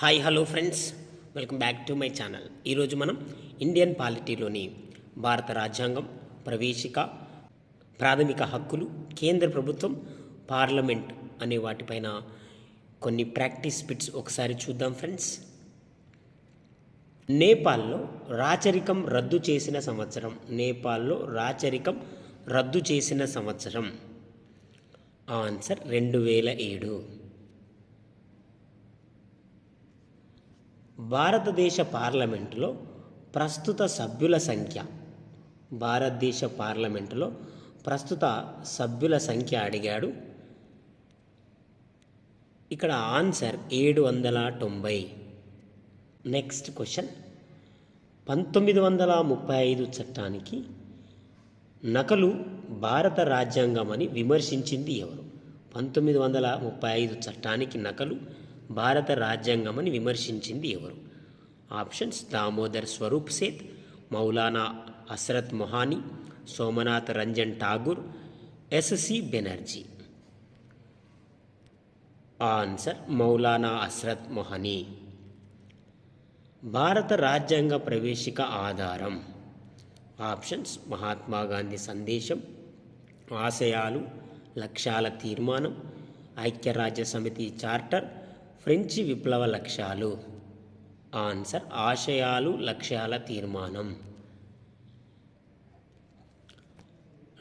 Hi hello friends welcome back to my channel ఈరోజు మనం Indian పాలిటీలోని భారత రాజ్యాంగం ప్రవేశిక ప్రాథమిక హక్కులు కేంద్ర ప్రభుత్వం పార్లమెంట్ అనే వాటిపైన కొన్ని ప్రాక్టీస్ బిట్స్ ఒకసారి చూద్దాం ఫ్రెండ్స్ నేపాల్లో రాచరికం రద్దు చేసిన సంవత్సరం. నేపాల్లో రాచరికం రద్దు చేసిన సంవత్సరం. ఆన్సర్ రెండు వేల ఏడు. భారతదేశ పార్లమెంటులో ప్రస్తుత సభ్యుల సంఖ్య. భారతదేశ పార్లమెంటులో ప్రస్తుత సభ్యుల సంఖ్య అడిగాడు. ఇక్కడ ఆన్సర్ ఏడు వందల తొంభై నెక్స్ట్ క్వశ్చన్. పంతొమ్మిది వందల ముప్పై ఐదు చట్టానికి నకలు భారత రాజ్యాంగం అని విమర్శించింది ఎవరు? పంతొమ్మిది వందల ముప్పై ఐదు చట్టానికి నకలు భారత రాజ్యాంగం అని విమర్శించింది ఎవరు? Options Damodar Swarup Seth Maulana Hasrat Mohani Somnath Ranjan Tagore S C Banerjee. Answer Maulana Hasrat Mohani. భారత రాజ్యాంగ ప్రవేశిక ఆధారం. ఆప్షన్స్ మహాత్మా గాంధీ సందేశం ఆశయాలు లక్ష్యాల తీర్మానం ఐక్యరాజ్య సమితి చార్టర్ ఫ్రెంచి విప్లవ లక్ష్యాలు. ఆన్సర్ ఆశయాలు లక్ష్యాల తీర్మానం.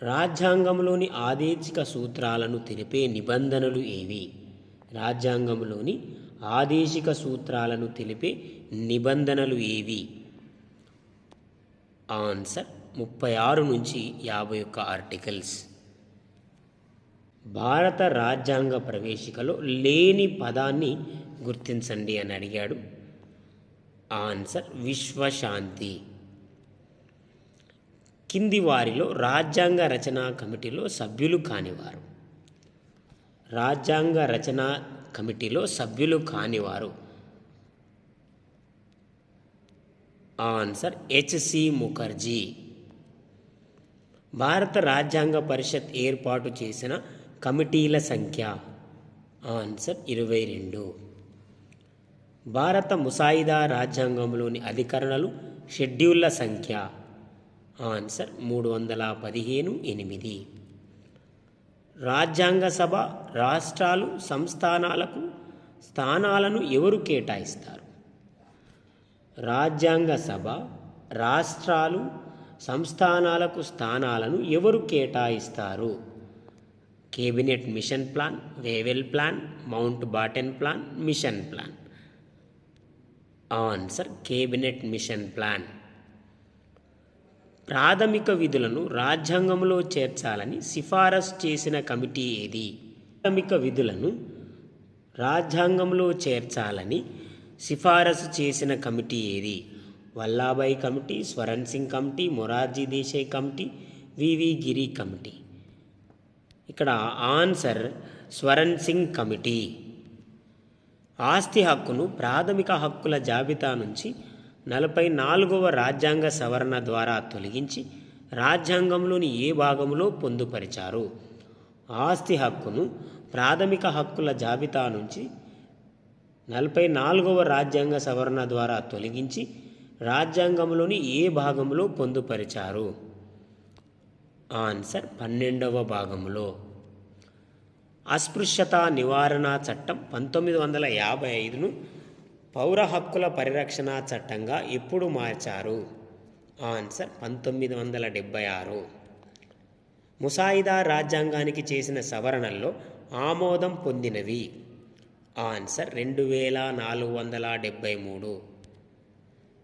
రాజ్యాంగంలోని ఆదేశిక సూత్రాలను తెలిపే నిబంధనలు ఏవి? రాజ్యాంగంలోని ఆదేశిక సూత్రాలను తెలిపే నిబంధనలు ఏవి? ఆన్సర్ ముప్పై ఆరు నుంచి యాభై ఒక్క ఆర్టికల్స్. భారత రాజ్యాంగ ప్రవేశికలో లేని పదాన్ని గుర్తించండి అని అడిగాడు. ఆన్సర్ విశ్వశాంతి. కింది వారిలో రాజ్యాంగ రచనా కమిటీలో సభ్యులు కానివారు. రాజ్యాంగ రచనా కమిటీలో సభ్యులు కానివారు. Answer H C Mukherjee. భారత రాజ్యాంగ పరిషత్ ఏర్పాటు చేసిన కమిటీల సంఖ్య. ఆన్సర్ ఇరవై రెండు. భారత ముసాయిదా రాజ్యాంగంలోని అధికరణలు షెడ్యూళ్ళ సంఖ్య. ఆన్సర్ మూడు వందల పదిహేను ఎనిమిది. రాజ్యాంగ సభ రాష్ట్రాలు సంస్థానాలకు స్థానాలను ఎవరు కేటాయిస్తారు? రాజ్యాంగ సభ రాష్ట్రాలు సంస్థానాలకు స్థానాలను ఎవరు కేటాయిస్తారు? Cabinet mission plan Wavell plan Mountbatten plan mission plan. Answer cabinet mission plan. ప్రాథమిక విధులను రాజ్యాంగంలో చేర్చాలని సిఫారసు చేసిన కమిటీ ఏది? ప్రాథమిక విధులను రాజ్యాంగంలో చేర్చాలని సిఫారసు చేసిన కమిటీ ఏది? Vallabhbhai committee Swaran Singh committee Morarji Desai committee V V Giri committee. ఇక్కడ ఆన్సర్ స్వరణ్ సింగ్ కమిటీ. ఆస్తి హక్కును ప్రాథమిక హక్కుల జాబితా నుంచి నలభై నాలుగవ రాజ్యాంగ సవరణ ద్వారా తొలగించి రాజ్యాంగంలోని ఏ భాగంలో పొందుపరిచారు? ఆస్తి హక్కును ప్రాథమిక హక్కుల జాబితా నుంచి నలభై నాలుగవ రాజ్యాంగ సవరణ ద్వారా తొలగించి రాజ్యాంగంలోని ఏ భాగంలో పొందుపరిచారు? ఆన్సర్ పన్నెండవ భాగంలో అస్పృశ్యత నివారణ చట్టం పంతొమ్మిది వందల యాభై ఐదును పౌర హక్కుల పరిరక్షణ చట్టంగా ఎప్పుడు మార్చారు. ఆన్సర్ పంతొమ్మిది వందల డెబ్బై ఆరు. ముసాయిదా రాజ్యాంగానికి చేసిన సవరణల్లో ఆమోదం పొందినవి. ఆన్సర్ రెండు వేల నాలుగు వందల డెబ్బై మూడు.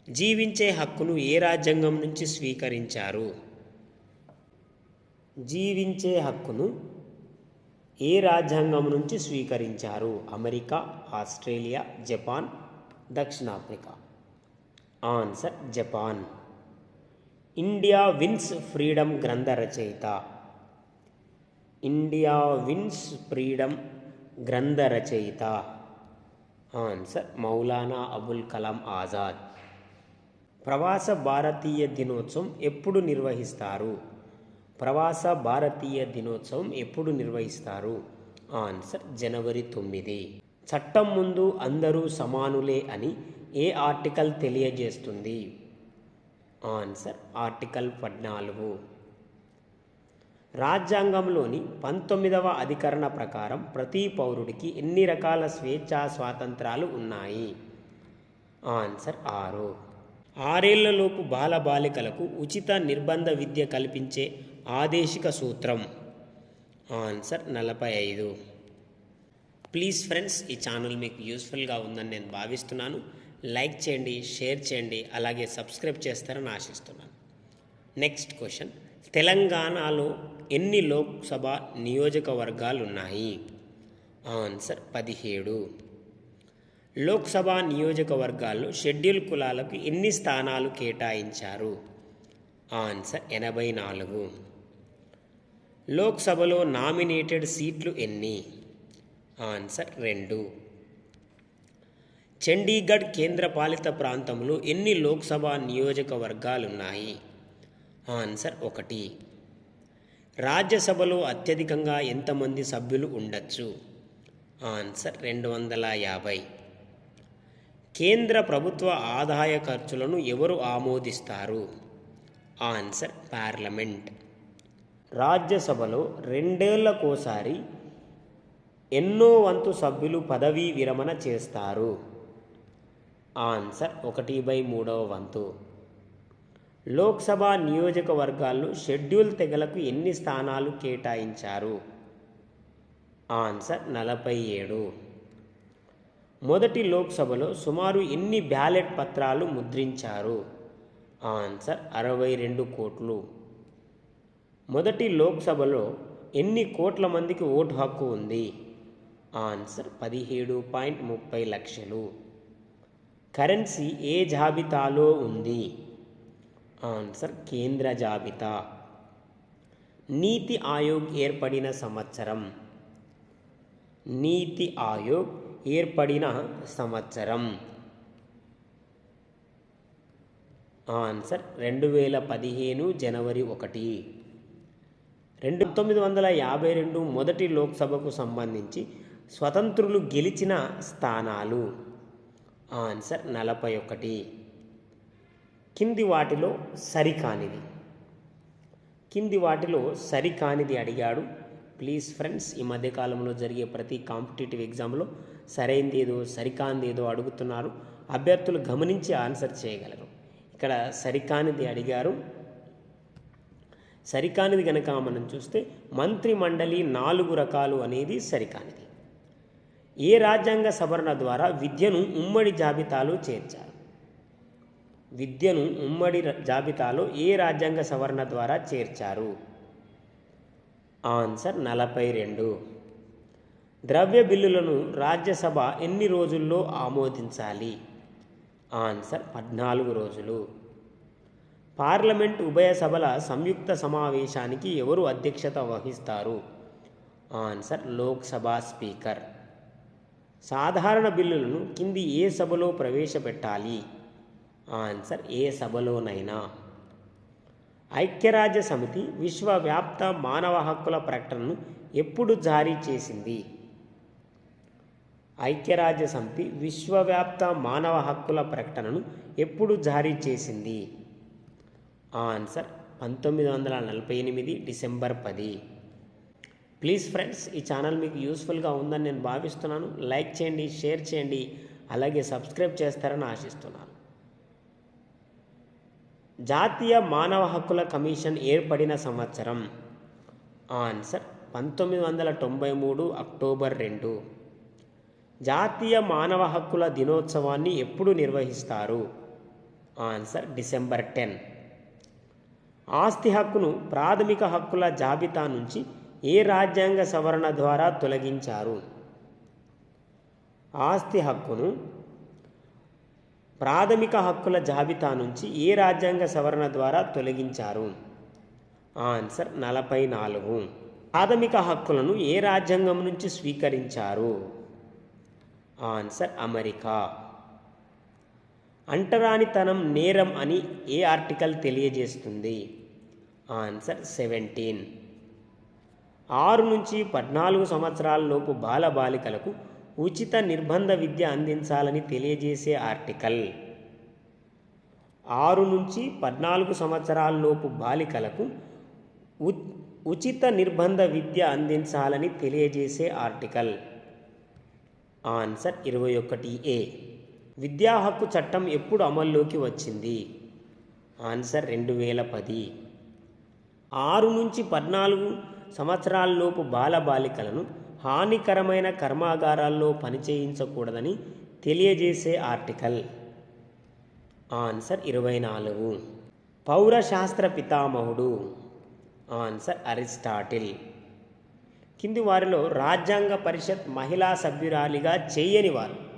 జీవించే హక్కును ఏ రాజ్యాంగం నుంచి స్వీకరించారు? జీవించే హక్కును ఏ రాజ్యాంగం నుంచి స్వీకరించారు? అమెరికా ఆస్ట్రేలియా జపాన్ దక్షిణాఫ్రికా. Answer Japan. India wins freedom గ్రంథ రచయిత. ఇండియా విన్స్ ఫ్రీడమ్ గ్రంథ రచయిత. ఆన్సర్ మౌలానా అబుల్ కలాం ఆజాద్. ప్రవాస భారతీయ దినోత్సవం ఎప్పుడు నిర్వహిస్తారు? ప్రవాస భారతీయ దినోత్సవం ఎప్పుడు నిర్వహిస్తారు? ఆన్సర్ జనవరి తొమ్మిది. చట్టం ముందు అందరూ సమానులే అని ఏ ఆర్టికల్ తెలియజేస్తుంది? ఆన్సర్ ఆర్టికల్ పద్నాలుగు. రాజ్యాంగంలోని పంతొమ్మిదవ అధికరణ ప్రకారం ప్రతి పౌరుడికి ఎన్ని రకాల స్వేచ్ఛా స్వాతంత్రాలు ఉన్నాయి? ఆన్సర్ ఆరు. ఆరేళ్ళలోపు బాలబాలికలకు ఉచిత నిర్బంధ విద్య కల్పించే ఆదేశిక సూత్రం. ఆన్సర్ నలభై ఐదు. ప్లీజ్ ఫ్రెండ్స్ ఈ ఛానల్ మీకు యూస్ఫుల్గా ఉందని నేను భావిస్తున్నాను. లైక్ చేయండి షేర్ చేయండి అలాగే సబ్స్క్రైబ్ చేస్తారని ఆశిస్తున్నాను. Next question. తెలంగాణలో ఎన్ని లోక్సభ నియోజకవర్గాలు ఉన్నాయి ఆన్సర్ పదిహేడు. లోక్సభ నియోజకవర్గాల్లో షెడ్యూల్ కులాలకు ఎన్ని స్థానాలు కేటాయించారు? ఆన్సర్ ఎనభై నాలుగు. లోక్సభలో నామినేటెడ్ సీట్లు ఎన్ని? ఆన్సర్ రెండు. చండీగఢ్ కేంద్రపాలిత ప్రాంతంలో ఎన్ని లోక్సభ నియోజకవర్గాలున్నాయి? ఆన్సర్ ఒకటి. రాజ్యసభలో అత్యధికంగా ఎంతమంది సభ్యులు ఉండొచ్చు? ఆన్సర్ రెండు వందల యాభై. కేంద్ర ప్రభుత్వ ఆదాయ ఖర్చులను ఎవరు ఆమోదిస్తారు? Answer parliament. రాజ్యసభలో రెండేళ్ళకోసారి ఎన్నో వంతు సభ్యులు పదవీ విరమణ చేస్తారు. ఆన్సర్ ఒకటి బై మూడవ వంతు. లోక్సభ నియోజకవర్గాల్లో షెడ్యూల్ తెగలకు ఎన్ని స్థానాలు కేటాయించారు? ఆన్సర్ నలభై ఏడు. మొదటి లోక్సభలో సుమారు ఎన్ని బ్యాలెట్ పత్రాలు ముద్రించారు? ఆన్సర్ అరవై రెండు కోట్లు. మొదటి లోక్సభలో ఎన్ని కోట్ల మందికి ఓటు హక్కు ఉంది? ఆన్సర్ పదిహేడు పాయింట్ ముప్పై లక్షలు. కరెన్సీ ఏ జాబితాలో ఉంది? ఆన్సర్ కేంద్ర జాబితా. నీతి ఆయోగ్ ఏర్పడిన సంవత్సరం. నీతి ఆయోగ్ ఏర్పడిన సంవత్సరం. ఆన్సర్ రెండు వేల పదిహేను జనవరి ఒకటి. రెండు తొమ్మిది వందల యాభై రెండు మొదటి లోక్సభకు సంబంధించి స్వతంత్రులు గెలిచిన స్థానాలు. ఆన్సర్ నలభై ఒకటి. కింది వాటిలో సరికానిది. కింది వాటిలో సరికానిది అడిగాడు. ప్లీజ్ ఫ్రెండ్స్ ఈ మధ్యకాలంలో జరిగే ప్రతి కాంపిటేటివ్ ఎగ్జామ్లో సరైంది ఏదో సరికానిది ఏదో అడుగుతున్నారు. అభ్యర్థులు గమనించి ఆన్సర్ చేయగలరు. ఇక్కడ సరికానిది అడిగారు. సరికానిది కనుక మనం చూస్తే మంత్రి మండలి నాలుగు రకాలు అనేది సరికానిది. ఏ రాజ్యాంగ సవరణ ద్వారా విద్యను ఉమ్మడి జాబితాలో చేర్చారు? విద్యను ఉమ్మడి జాబితాలో ఏ రాజ్యాంగ సవరణ ద్వారా చేర్చారు? ఆన్సర్ నలభై రెండు. ద్రవ్య బిల్లులను రాజ్యసభ ఎన్ని రోజుల్లో ఆమోదించాలి? ఆన్సర్ పద్నాలుగు రోజులు. పార్లమెంట్ ఉభయ సభల సంయుక్త సమావేశానికి ఎవరు అధ్యక్షత వహిస్తారు? Answer Lok Sabha speaker. సాధారణ బిల్లులను కింది ఏ సభలో ప్రవేశపెట్టాలి? ఆన్సర్ ఏ సభలోనైనా. ఐక్యరాజ్య సమితి విశ్వవ్యాప్త మానవ హక్కుల ప్రకటనను ఎప్పుడు జారీ చేసింది? ఐక్యరాజ్య సమితి విశ్వవ్యాప్త మానవ హక్కుల ప్రకటనను ఎప్పుడు జారీ చేసింది? ఆన్సర్ పంతొమ్మిది వందల నలభై ఎనిమిది డిసెంబర్ పది. ప్లీజ్ ఫ్రెండ్స్ ఈ ఛానల్ మీకు యూస్ఫుల్గా ఉందని నేను భావిస్తున్నాను. లైక్ చేయండి షేర్ చేయండి అలాగే సబ్స్క్రైబ్ చేస్తారని ఆశిస్తున్నాను. జాతీయ మానవ హక్కుల కమిషన్ ఏర్పడిన సంవత్సరం. ఆన్సర్ పంతొమ్మిది వందల తొంభై మూడు అక్టోబర్ రెండు. జాతీయ మానవ హక్కుల దినోత్సవాన్ని ఎప్పుడు నిర్వహిస్తారు? Answer December ten. ఆస్తి హక్కును ప్రాథమిక హక్కుల జాబితా నుంచి ఏ రాజ్యాంగ సవరణ ద్వారా తొలగించారు? ఆస్తి హక్కును ప్రాథమిక హక్కుల జాబితా నుంచి ఏ రాజ్యాంగ సవరణ ద్వారా తొలగించారు? ఆన్సర్ నలభై నాలుగు. ప్రాథమిక హక్కులను ఏ రాజ్యాంగం నుంచి స్వీకరించారు? Answer America. అంటరానితనం నేరం అని ఏ ఆర్టికల్ తెలియజేస్తుంది? Answer seventeen. ఆరు నుంచి పద్నాలుగు సంవత్సరాలలోపు బాలబాలికలకు ఉచిత నిర్బంధ విద్య అందించాలని తెలియజేసే ఆర్టికల్. ఆరు నుంచి పద్నాలుగు సంవత్సరాలలోపు బాలికలకు ఉ- ఉచిత నిర్బంధ విద్య అందించాలని తెలియజేసే ఆర్టికల్. ఆన్సర్ ఇరవై ఒకటి ఏ. విద్యా హక్కు చట్టం ఎప్పుడు అమల్లోకి వచ్చింది? ఆన్సర్ రెండు వేల పది. ఆరు నుంచి పద్నాలుగు సంవత్సరాలలోపు బాలబాలికలను హానికరమైన కర్మాగారాల్లో పనిచేయించకూడదని తెలియజేసే ఆర్టికల్. ఆన్సర్ ఇరవై నాలుగు. పౌరశాస్త్ర పితామహుడు. Answer Aristotle. కింది వారిలో రాజ్యాంగ పరిషత్ మహిళా సభ్యురాలిగా చేయని వారు.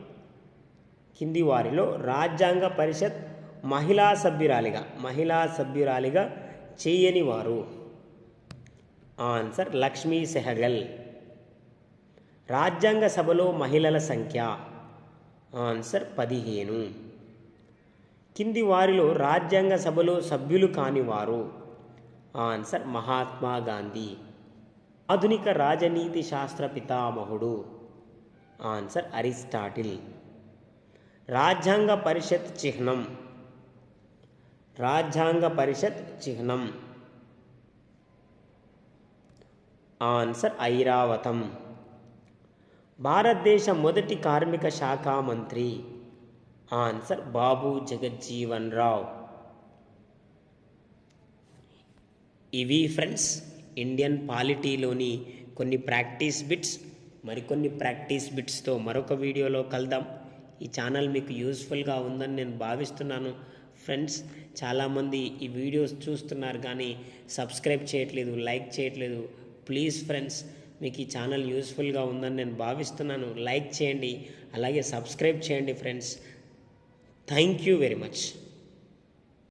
కింది వారిలో రాజ్యాంగ పరిషత్ మహిళా సభ్యురాలిగా మహిళా సభ్యురాలిగా చేయని వారు. ఆన్సర్ లక్ష్మీ సెహగల్. రాజ్యాంగ సభలో మహిళల సంఖ్య. ఆన్సర్ పదిహేను. కింది వారిలో రాజ్యాంగ సభలో సభ్యులు కానివారు ఆన్సర్ మహాత్మా గాంధీ. ఆధునిక రాజనీతి శాస్త్ర పితామహుడు. Answer Aristotle. రాజ్యాంగ పరిషత్ చిహ్నం. రాజ్యాంగ పరిషత్ చిహ్నం. ఆన్సర్ ఐరావతం. భారతదేశ మొదటి కార్మిక శాఖ మంత్రి. ఆన్సర్ బాబు జగజ్జీవన్ రావ్. ఇవి ఫ్రెండ్స్ ఇండియన్ పాలిటీలోని కొన్ని ప్రాక్టీస్ బిట్స్. మరికొన్ని ప్రాక్టీస్ బిట్స్తో మరొక వీడియోలో కలుద్దాం. ఈ ఛానల్ మీకు యూస్ఫుల్గా ఉందని నేను భావిస్తున్నాను. ఫ్రెండ్స్ చాలామంది ఈ వీడియోస్ చూస్తున్నారు కానీ సబ్స్క్రైబ్ చేయట్లేదు లైక్ చేయట్లేదు. ప్లీజ్ ఫ్రెండ్స్ మీకు ఈ ఛానల్ యూస్ఫుల్గా ఉందని నేను భావిస్తున్నాను. లైక్ చేయండి అలాగే సబ్స్క్రైబ్ చేయండి friends. Thank you very much.